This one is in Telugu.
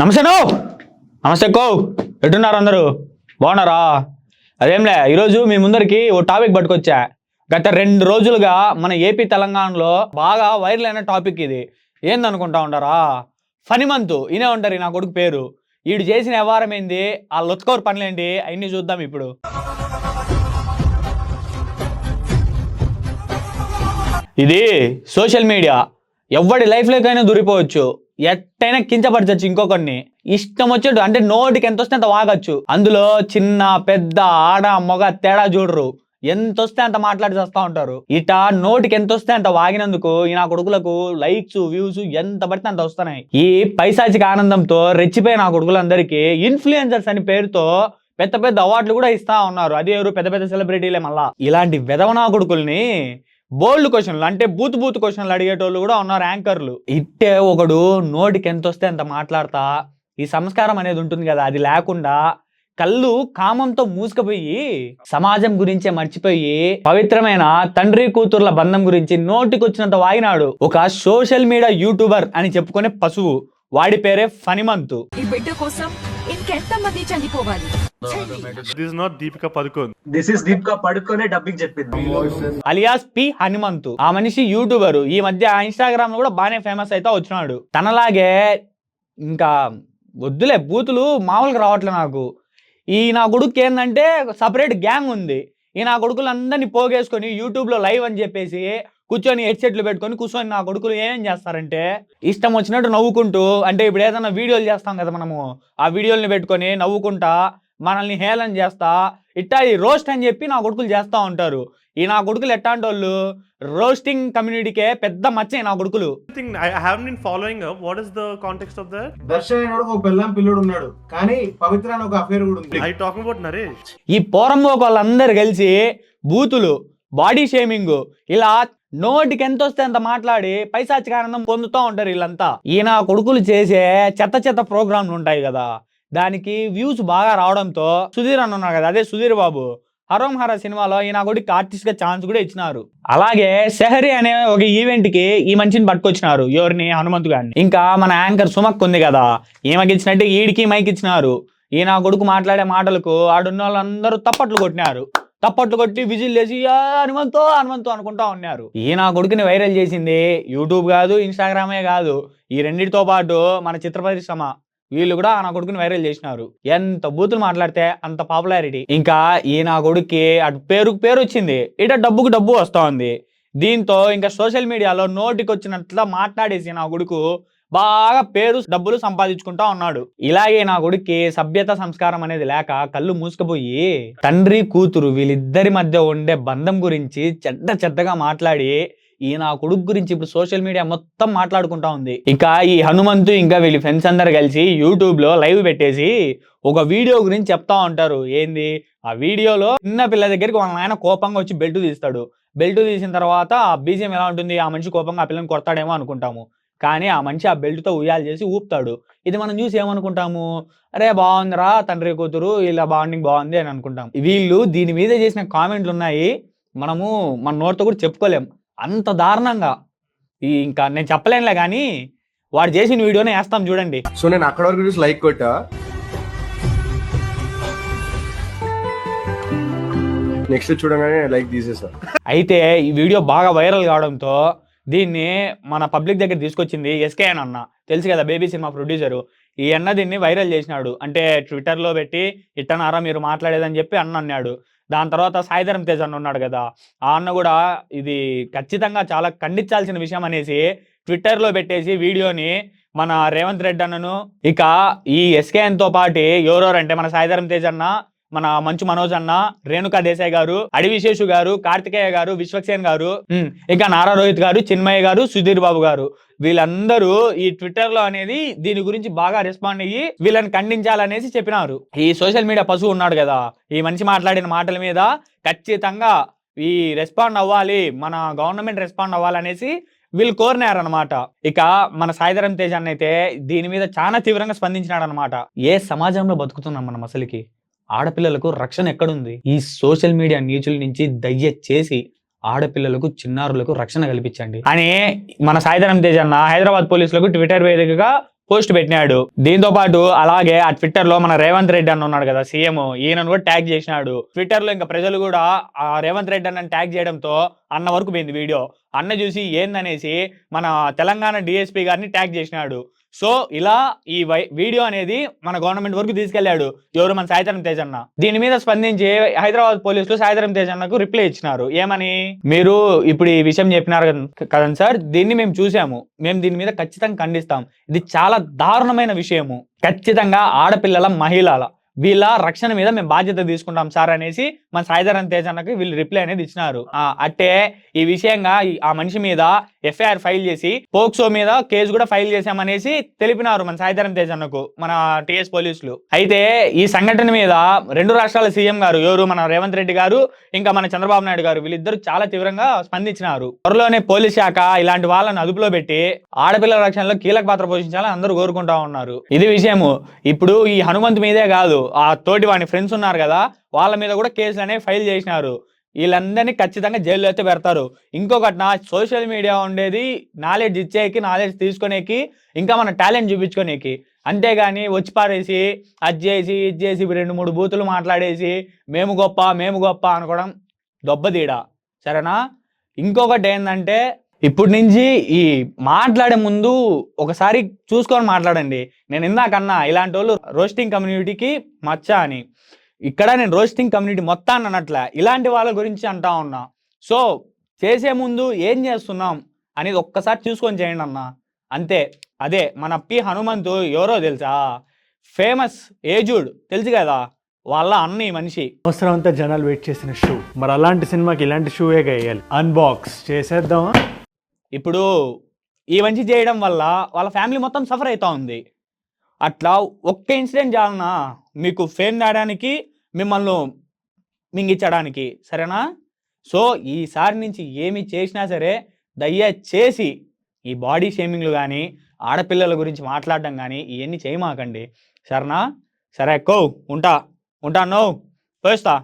నమస్తే నో నమస్తే కో. ఎట్టున్నారు అందరూ? బాగున్నారా? అదేంలే ఈరోజు మీ ముందరికి ఓ టాపిక్ పట్టుకొచ్చా. గత రెండు రోజులుగా మన ఏపీ తెలంగాణలో బాగా వైరల్ అయిన టాపిక్ ఇది. ఏందనుకుంటా ఉండరా ఫనిమంతు ఈయనే ఉంటారు నా కొడుకు పేరు. వీడు చేసిన వ్యవహారం ఏంది? ఆ లొత్కోర్ పనులేంటి? అవన్నీ చూద్దాం ఇప్పుడు. ఇది సోషల్ మీడియా. ఎవడి లైఫ్లోకైనా దూరిపోవచ్చు ఎట్టైనా కించపరచచ్చు ఇంకొకరిని ఇష్టం వచ్చేట్టు అంటే నోటికి ఎంత వస్తే అంత వాగచ్చు. అందులో చిన్న పెద్ద ఆడ మొగ తేడా చూడరు. ఎంత వస్తే అంత మాట్లాడి చేస్తా ఉంటారు. ఇట నోటికి ఎంత వస్తే అంత వాగినందుకు ఈ నా కొడుకులకు లైక్స్ వ్యూస్ ఎంత పడితే అంత వస్తున్నాయి. ఈ పైశాచిక ఆనందంతో రెచ్చిపోయిన నా కొడుకులందరికీ ఇన్ఫ్లుయెన్సర్స్ అని పేరుతో పెద్ద పెద్ద అవార్డులు కూడా ఇస్తా ఉన్నారు. అదే ఎవరు పెద్ద పెద్ద సెలబ్రిటీలే మళ్ళా. ఇలాంటి వెదవనా కొడుకుల్ని బోల్డ్ క్వశ్చన్లు అంటే బూత్ బూత్ క్వశ్చన్లు అడిగేటోళ్ళు కూడా ఉన్నారు యాంకర్లు. ఇట్టే ఒకడు నోటికి ఎంత వస్తే అంత మాట్లాడతా. ఈ సంస్కారం అనేది ఉంటుంది కదా అది లేకుండా కళ్ళు కామంతో మూసుకుపోయి సమాజం గురించే మర్చిపోయి పవిత్రమైన తండ్రి కూతుర్ల బంధం గురించి నోటికొచ్చినంత వాగినాడు. ఒక సోషల్ మీడియా యూట్యూబర్ అని చెప్పుకునే పశువు. వాడి పేరే ఫనిమంతు ఈ బిడ్డ కోసం ఇంకెంత మంది చనిపోవాలి this is not Deepika Padukone this is Deepika Padukone dubbing చెప్పింది. అలియాస్ పి హనుమంతు ఆ మనిషి యూట్యూబర్ ఈ మధ్య ఇన్స్టాగ్రామ్లో కూడా బాగానే ఫేమస్ అయితే వచ్చినాడు. తనలాగే ఇంకా వద్దులే బూతులు మామూలుగా రావట్లే నాకు. ఈ నా కొడుకు ఏంటంటే సపరేట్ గ్యాంగ్ ఉంది. ఈ నా కొడుకులందరినీ పోగేసుకొని యూట్యూబ్లో లైవ్ అని చెప్పేసి కూర్చొని హెడ్సెట్లు పెట్టుకొని కూర్చొని నా కొడుకులు ఏమేం చేస్తారంటే ఇష్టం వచ్చినట్టు నవ్వుకుంటూ అంటే ఇప్పుడు ఏదైనా వీడియోలు చేస్తాం కదా మనము ఆ వీడియోల్ని పెట్టుకొని నవ్వుకుంటా మనల్ని హేళన చేస్తా ఇట్టా ఈ రోస్ట్ అని చెప్పి నా కొడుకులు చేస్తూ ఉంటారు. ఈ నా కొడుకులు ఎట్టాంటి వాళ్ళు రోస్టింగ్ కమ్యూనిటీకే పెద్ద మచ్చ నా కొడుకులు. Thing I have been following up what is the context of that ఒక పిల్లుడు ఉన్నాడు. కానీ పవిత్ర అని ఒక అఫేర్ కూడా ఉంది. ఐ టాకింగ్ అబౌట్ నరేష్ ఈ పోరంబోకు వాళ్ళందరూ కలిసి బూతులు బాడీ షేమింగ్ ఇలా నోటికి ఎంత వస్తే అంత మాట్లాడి పైశాచిక ఆనందం పొందుతూ ఉంటారు వీళ్ళంతా. ఈయన కొడుకులు చేసే చెత్త చెత్త ప్రోగ్రాంలు ఉంటాయి కదా. దానికి వ్యూస్ బాగా రావడంతో సుధీర్ అని ఉన్నారు కదా అదే సుధీర్ బాబు. హరోం హర సినిమాలో ఈయన కొడుకు ఆర్టిస్ట్గా ఛాన్స్ కూడా ఇచ్చినారు. అలాగే సెహరి అనే ఒక ఈవెంట్కి ఈ మనిషిని పట్టుకొచ్చినారు ఎవరిని? హనుమంతు గారిని. ఇంకా మన యాంకర్ సుమక్ ఉంది కదా ఈమెకి ఇచ్చినట్టే ఈడికి మైక్ ఇచ్చినారు. ఈయన కొడుకు మాట్లాడే మాటలకు ఆడున్న వాళ్ళందరూ తప్పట్లు కొట్టినారు. తప్పట్లు కొట్టి విజిల్ వేసి హనుమంతో హనుమంతో అనుకుంటా ఉన్నారు. ఈ నా కొడుకుని వైరల్ చేసింది యూట్యూబ్ కాదు ఇన్స్టాగ్రామే కాదు. ఈ రెండింటితో పాటు మన చిత్ర పరిశ్రమ వీళ్ళు కూడా నా కొడుకుని వైరల్ చేసినారు. ఎంత బూతులు మాట్లాడితే అంత పాపులారిటీ. ఇంకా ఈ నా కొడుక్కి అటు పేరుకు పేరు వచ్చింది. ఇట డబ్బుకు డబ్బు వస్తూ ఉంది దీంతో ఇంకా సోషల్ మీడియాలో నోటికి వచ్చినట్లా మాట్లాడేసి నా కొడుకు బాగా పేరు డబ్బులు సంపాదించుకుంటా ఉన్నాడు. ఇలాగే నా కొడుక్కి సభ్యత సంస్కారం అనేది లేక కళ్ళు మూసుకుపోయి తండ్రి కూతురు వీళ్ళిద్దరి మధ్య ఉండే బంధం గురించి చెడ్డ చెడ్డగా మాట్లాడి ఈ నా కొడుకు గురించి ఇప్పుడు సోషల్ మీడియా మొత్తం మాట్లాడుకుంటా ఉంది. ఇక ఈ హనుమంతు ఇంకా వీళ్ళ ఫ్రెండ్స్ అందరు కలిసి యూట్యూబ్లో లైవ్ పెట్టేసి ఒక వీడియో గురించి చెప్తా ఉంటారు. ఏంది? ఆ వీడియోలో చిన్న పిల్ల దగ్గరికి వాళ్ళ నాయన కోపంగా వచ్చి బెల్ట్ తీస్తాడు. బెల్ట్ తీసిన తర్వాత ఆ బీజియం ఎలా ఉంటుంది? ఆ మనిషి కోపంగా ఆ పిల్లని కొడతాడేమో అనుకుంటాము. కానీ ఆ మనిషి ఆ బెల్ట్తో ఉయ్యాలు చేసి ఊపుతాడు. ఇది మనం చూసి ఏమనుకుంటాము? అరే బాగుందిరా తండ్రి కూతురు ఇలా బాండింగ్ బాగుంది అని అనుకుంటాం. వీళ్ళు దీని మీద చేసిన కామెంట్లు ఉన్నాయి. మనము మన నోటితో కూడా చెప్పుకోలేం. అంత దారుణంగా. ఈ ఇంకా నేను చెప్పలేనులే కానీ వాడు చేసిన వీడియోనే వేస్తాం చూడండి. సో నేను అక్కడ వరకు చూసి లైక్ కొట్టా. నెక్స్ట్ చూడగానే లైక్ తీసేసా. అయితే ఈ వీడియో బాగా వైరల్ కావడంతో దీన్ని మన పబ్లిక్ దగ్గర తీసుకొచ్చింది ఎస్కే అని అన్న. తెలుసు కదా బేబీ సినిమా ప్రొడ్యూసరు ఈ అన్న దీన్ని వైరల్ చేసినాడు. అంటే ట్విట్టర్లో పెట్టి ఇట్టనారా మీరు మాట్లాడేదని చెప్పి అన్న అన్నాడు. దాని తర్వాత సాయిధరం తేజ్ అన్న ఉన్నాడు కదా. ఆ అన్న కూడా ఇది ఖచ్చితంగా చాలా ఖండించాల్సిన విషయం అనేసి ట్విట్టర్లో పెట్టేసి వీడియోని మన రేవంత్ రెడ్డి అన్నను ఇక ఈ ఎస్కేఎన్తో పాటు పాటు ఎవరెవరంటే మన సాయిధరం తేజ్ అన్న మన మంచు మనోజ్ అన్న రేణుకా దేశాయ్ గారు అడివిశేషు గారు కార్తికేయ గారు విశ్వక్సేన్ గారు ఇంకా నారా రోహిత్ గారు చిన్మయ్య గారు సుధీర్ బాబు గారు. వీళ్ళందరూ ఈ ట్విట్టర్లో అనేది దీని గురించి బాగా రెస్పాండ్ అయ్యి వీళ్ళని ఖండించాలనేసి చెప్పినారు. ఈ సోషల్ మీడియా పశువు ఉన్నాడు కదా ఈ మనిషి మాట్లాడిన మాటల మీద ఖచ్చితంగా ఈ రెస్పాండ్ అవ్వాలి మన గవర్నమెంట్ రెస్పాండ్ అవ్వాలనేసి వీళ్ళు కోరినారనమాట ఇక మన సాయిధరం తేజ్ అన్నైతే దీని మీద చాలా తీవ్రంగా స్పందించినాడు అనమాట ఏ సమాజంలో బతుకుతున్నాం మనం అసలుకి? ఆడపిల్లలకు రక్షణ ఎక్కడుంది? ఈ సోషల్ మీడియా నీచుల నుంచి దయచేసి ఆడపిల్లలకు చిన్నారులకు రక్షణ కల్పించండి. అని మన సాయిధరం తేజ్ అన్న హైదరాబాద్ పోలీసులకు ట్విట్టర్ వేదికగా పోస్ట్ పెట్టినాడు. దీంతో పాటు అలాగే ఆ ట్విట్టర్లో మన రేవంత్ రెడ్డి అన్న ఉన్నాడు కదా సీఎం ఈయనను కూడా ట్యాగ్ చేసినాడు. ట్విట్టర్లో ఇంకా ప్రజలు కూడా ఆ రేవంత్ రెడ్డి అన్న ట్యాగ్ చేయడంతో అన్న వరకు పోయింది వీడియో. అన్న చూసి ఏందనేసి మన తెలంగాణ డిఎస్పీ గారిని ట్యాగ్ చేసినాడు. సో ఇలా ఈ వై- వీడియో అనేది మన గవర్నమెంట్ వరకు తీసుకెళ్ళాడు ఎవరు మన సాయిధరం తేజ్ అన్న. దీని మీద స్పందించి హైదరాబాద్ పోలీసులు సాయిధరం తేజ్ అన్నకు రిప్లై ఇచ్చినారు. ఏమని? మీరు ఇప్పుడు ఈ విషయం చెప్పినారు కదండి సార్ దీన్ని మేము చూసాము. మేము దీని మీద ఖచ్చితంగా ఖండిస్తాం. ఇది చాలా దారుణమైన విషయము. ఖచ్చితంగా ఆడపిల్లల మహిళల వీళ్ళ రక్షణ మీద మేము బాధ్యత తీసుకుంటాం సార్ అనేసి మన సాయిధరం తేజ్ అన్నకి వీళ్ళు రిప్లై అనేది ఇచ్చినారు. ఆ, అట్టే ఈ విషయంగా ఆ మనిషి మీద ఎఫ్ఐఆర్ ఫైల్ చేసి పోక్సో మీద కేసు కూడా ఫైల్ చేశామనేసి తెలిపినారు మన సాయిధరం తేజ్ అన్నకు మన టిఎస్ పోలీసులు. అయితే ఈ సంఘటన మీద రెండు రాష్ట్రాల సీఎం గారు ఎవరు? మన రేవంత్ రెడ్డి గారు ఇంకా మన చంద్రబాబు నాయుడు గారు వీళ్ళిద్దరు చాలా తీవ్రంగా స్పందించినారు. త్వరలోనే పోలీస్ శాఖ ఇలాంటి వాళ్ళని అదుపులో పెట్టి ఆడపిల్లల రక్షణలో కీలక పాత్ర పోషించాలని అందరూ కోరుకుంటా ఉన్నారు. ఇది విషయము. ఇప్పుడు ఈ హనుమంత్ మీదే కాదు ఆ తోటి వాని ఫ్రెండ్స్ ఉన్నారు కదా వాళ్ళ మీద కూడా కేసులు అనేవి ఫైల్ చేసినారు. వీళ్ళందరినీ ఖచ్చితంగా జైల్లో అయితే పెడతారు. ఇంకొకటి నా సోషల్ మీడియా ఉండేది నాలెడ్జ్ ఇచ్చేకి నాలెడ్జ్ తీసుకునేకి ఇంకా మన టాలెంట్ చూపించుకునేకి. అంతేగాని వచ్చి పారేసి అది చేసి ఇది చేసి రెండు మూడు బూతులు మాట్లాడేసి మేము గొప్ప మేము గొప్ప అనుకోవడం దొబ్బతీడ సరేనా? ఇంకొకటి ఏంటంటే ఇప్పటి నుంచి ఈ మాట్లాడే ముందు ఒకసారి చూసుకొని మాట్లాడండి. నేను ఇందాకన్నా ఇలాంటి వాళ్ళు రోస్టింగ్ కమ్యూనిటీకి మచ్చ అని. ఇక్కడ నేను రోస్టింగ్ కమ్యూనిటీ మొత్తాన్ని అనట్లే ఇలాంటి వాళ్ళ గురించి అంటా ఉన్నా. సో చేసే ముందు ఏం చేస్తున్నాం అనేది ఒక్కసారి చూసుకొని చేయండి అన్న. అంతే. అదే మన పి హనుమంతు ఎవరో తెలుసా? ఫేమస్ ఏజుడ్ తెలుసు కదా? వాళ్ళ అన్న ఈ మనిషి. అవసరం అంతా జనాలు వెయిట్ చేసిన షూ మరి అలాంటి సినిమాకి ఇలాంటి షూయే వేయాలి అన్బాక్స్ చేసేద్దామా? ఇప్పుడు ఈ మంచి చేయడం వల్ల వాళ్ళ ఫ్యామిలీ మొత్తం సఫర్ అవుతా ఉంది. అట్లా ఒక్క ఇన్సిడెంట్ చాలనా? మీకు ఫేమ్ తేడానికి మిమ్మల్ని మింగించడానికి. సరేనా? సో ఈసారి నుంచి ఏమి చేసినా సరే దయచేసి ఈ బాడీ షేమింగ్లు కానీ ఆడపిల్లల గురించి మాట్లాడడం కానీ ఇవన్నీ చేయమాకండి. సరేనా? సరే కో ఉంటా. ఉంటాను పోస్తా